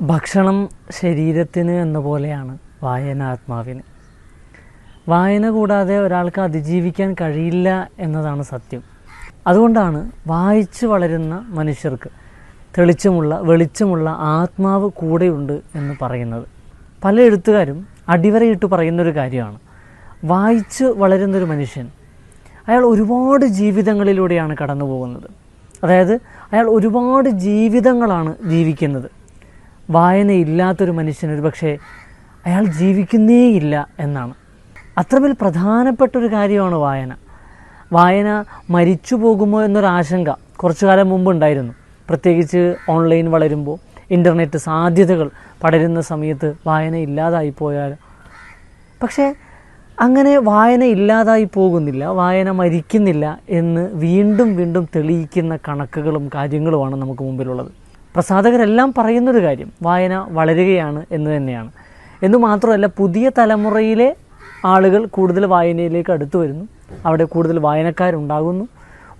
ഭക്ഷണം ശരീരത്തിന് എന്ന പോലെയാണ് വായന ആത്മാവിന്. വായന കൂടാതെ ഒരാൾക്ക് അതിജീവിക്കാൻ കഴിയില്ല എന്നതാണ് സത്യം. അതുകൊണ്ടാണ് വായിച്ചു വളരുന്ന മനുഷ്യർക്ക് തെളിച്ചമുള്ള വെളിച്ചമുള്ള ആത്മാവ് കൂടെയുണ്ട് എന്ന് പറയുന്നത്. പല എഴുത്തുകാരും അടിവരയിട്ട് പറയുന്നൊരു കാര്യമാണ്. വായിച്ച് വളരുന്നൊരു മനുഷ്യൻ അയാൾ ഒരുപാട് ജീവിതങ്ങളിലൂടെയാണ് കടന്നു പോകുന്നത് അതായത് അയാൾ ഒരുപാട് ജീവിതങ്ങളാണ് ജീവിക്കുന്നത്. വായനയില്ലാത്തൊരു മനുഷ്യൻ ഒരു പക്ഷേ അയാൾ ജീവിക്കുന്നേയില്ല എന്നാണ്. അത്രമേൽ പ്രധാനപ്പെട്ട ഒരു കാര്യമാണ് വായന. വായന മരിച്ചു പോകുമോ എന്നൊരാശങ്ക കുറച്ചു കാലം മുമ്പ് ഉണ്ടായിരുന്നു. പ്രത്യേകിച്ച് ഓൺലൈൻ വളരുമ്പോൾ ഇന്റർനെറ്റ് സാധ്യതകൾ പടരുന്ന സമയത്ത് വായന ഇല്ലാതായി പോയാൽ. പക്ഷേ അങ്ങനെ വായന ഇല്ലാതായി പോകുന്നില്ല വായന മരിക്കുന്നില്ല എന്ന് വീണ്ടും വീണ്ടും തെളിയിക്കുന്ന കണക്കുകളും കാര്യങ്ങളുമാണ് നമുക്ക് മുമ്പിലുള്ളത്. പ്രസാധകരെല്ലാം പറയുന്നൊരു കാര്യം വായന വളരുകയാണ് എന്ന് തന്നെയാണ്. എന്ന് മാത്രമല്ല പുതിയ തലമുറയിലെ ആളുകൾ കൂടുതൽ വായനയിലേക്ക് അടുത്തു വരുന്നു. അവിടെ കൂടുതൽ വായനക്കാരുണ്ടാകുന്നു.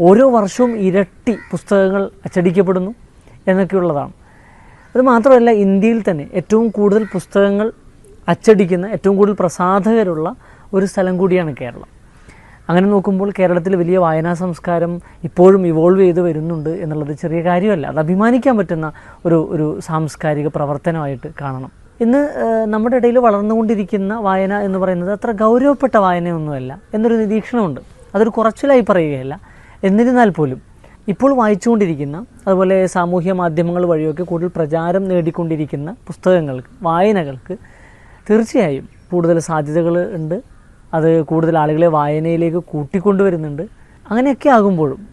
ഓരോ വർഷവും ഇരട്ടി പുസ്തകങ്ങൾ അച്ചടിക്കപ്പെടുന്നു എന്നൊക്കെയുള്ളതാണ്. അത് മാത്രമല്ല ഇന്ത്യയിൽ തന്നെ ഏറ്റവും കൂടുതൽ പുസ്തകങ്ങൾ അച്ചടിക്കുന്ന ഏറ്റവും കൂടുതൽ പ്രസാധകരുള്ള ഒരു സ്ഥലം കൂടിയാണ് കേരളം. അങ്ങനെ നോക്കുമ്പോൾ കേരളത്തിൽ വലിയ വായനാ സംസ്കാരം ഇപ്പോഴും ഇവോൾവ് ചെയ്ത് വരുന്നുണ്ട് എന്നുള്ളത് ചെറിയ കാര്യമല്ല. അത് അഭിമാനിക്കാൻ പറ്റുന്ന ഒരു ഒരു സാംസ്കാരിക പ്രവർത്തനമായിട്ട് കാണണം. ഇന്ന് നമ്മുടെ ഇടയിൽ വളർന്നുകൊണ്ടിരിക്കുന്ന വായന എന്ന് പറയുന്നത് അത്ര ഗൗരവപ്പെട്ട വായനയൊന്നുമല്ല എന്നൊരു നിരീക്ഷണമുണ്ട്. അതൊരു കുറച്ചിലായി പറയുകയല്ല. എന്നിരുന്നാൽ പോലും ഇപ്പോൾ വായിച്ചുകൊണ്ടിരിക്കുന്ന അതുപോലെ സാമൂഹ്യ മാധ്യമങ്ങൾ വഴിയൊക്കെ കൂടുതൽ പ്രചാരം നേടിക്കൊണ്ടിരിക്കുന്ന പുസ്തകങ്ങൾക്ക് വായനകൾക്ക് തീർച്ചയായും കൂടുതൽ സാധ്യതകൾ ഉണ്ട്. അത് കൂടുതൽ ആളുകളെ വായനയിലേക്ക് കൂട്ടിക്കൊണ്ടുവരുന്നുണ്ട്. അങ്ങനെയൊക്കെ ആകുമ്പോഴും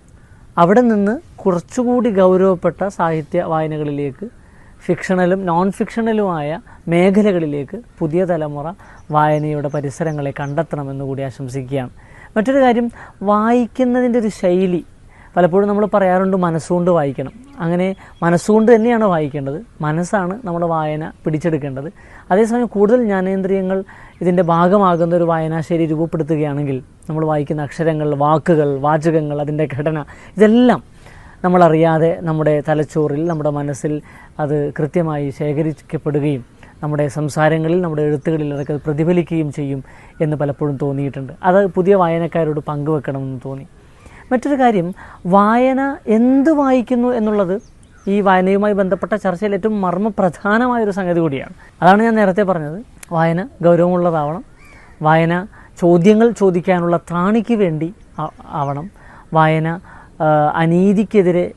അവിടെ നിന്ന് കുറച്ചുകൂടി ഗൗരവപ്പെട്ട സാഹിത്യ വായനകളിലേക്ക് ഫിക്ഷണലും നോൺ ഫിക്ഷണലുമായ മേഖലകളിലേക്ക് പുതിയ തലമുറ വായനയുടെ പരിസരങ്ങളെ കണ്ടെത്തണമെന്ന് കൂടി ആശംസിക്കുകയാണ്. മറ്റൊരു കാര്യം വായിക്കുന്നതിന്റെ ഒരു ശൈലി പലപ്പോഴും നമ്മൾ പറയാറുണ്ട് മനസ്സുകൊണ്ട് വായിക്കണം. അങ്ങനെ മനസ്സുകൊണ്ട് തന്നെയാണ് വായിക്കേണ്ടത്. മനസ്സാണ് നമ്മുടെ വായന പിടിച്ചെടുക്കേണ്ടത്. അതേസമയം കൂടുതൽ ജ്ഞാനേന്ദ്രിയങ്ങൾ ഇതിന്റെ ഭാഗമാകുന്ന ഒരു വായനാശൈലി രൂപപ്പെടുത്തുകയാണെങ്കിൽ നമ്മൾ വായിക്കുന്ന അക്ഷരങ്ങൾ വാക്കുകൾ വാചകങ്ങൾ അതിന്റെ ഘടന ഇതെല്ലാം നമ്മളറിയാതെ നമ്മുടെ തലച്ചോറിൽ നമ്മുടെ മനസ്സിൽ അത് കൃത്യമായി ശേഖരിക്കപ്പെടുകയും നമ്മുടെ സംസാരങ്ങളിൽ നമ്മുടെ എഴുത്തുകളിൽ അതൊക്കെ പ്രതിഫലിക്കുകയും ചെയ്യും എന്ന് പലപ്പോഴും തോന്നിയിട്ടുണ്ട്. അത് പുതിയ വായനക്കാരോട് പങ്കുവെക്കണമെന്ന് തോന്നി. മറ്റൊരു കാര്യം വായന എന്ത് വായിക്കുന്നു എന്നുള്ളത് ഈ വായനയുമായി ബന്ധപ്പെട്ട ചർച്ചയിൽ ഏറ്റവും മർമ്മപ്രധാനമായൊരു സംഗതി കൂടിയാണ്. അതാണ് ഞാൻ നേരത്തെ പറഞ്ഞത്. വായന ഗൗരവമുള്ളതാവണം. വായന ചോദ്യങ്ങൾ ചോദിക്കാനുള്ള ത്രാണിക്ക് വേണ്ടി ആവണം. വായന അനീതിക്കെതിരെ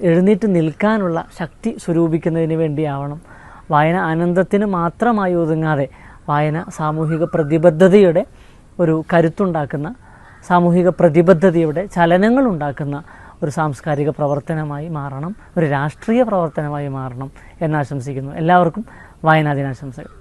എഴുന്നേറ്റ് നിൽക്കാനുള്ള ശക്തി സ്വരൂപിക്കുന്നതിന് വേണ്ടിയാവണം. വായന ആനന്ദത്തിന് മാത്രമായി ഒതുങ്ങാതെ വായന സാമൂഹിക പ്രതിബദ്ധതയുടെ ഒരു കരുത്തുണ്ടാക്കുന്ന സാമൂഹിക പ്രതിബദ്ധതയുടെ ചലനങ്ങൾ ഉണ്ടാക്കുന്ന ഒരു സാംസ്കാരിക പ്രവർത്തനമായി മാറണം ഒരു രാഷ്ട്രീയ പ്രവർത്തനമായി മാറണം എന്നാശംസിക്കുന്നു എല്ലാവർക്കും വായനാ ദിനാശംസകൾ.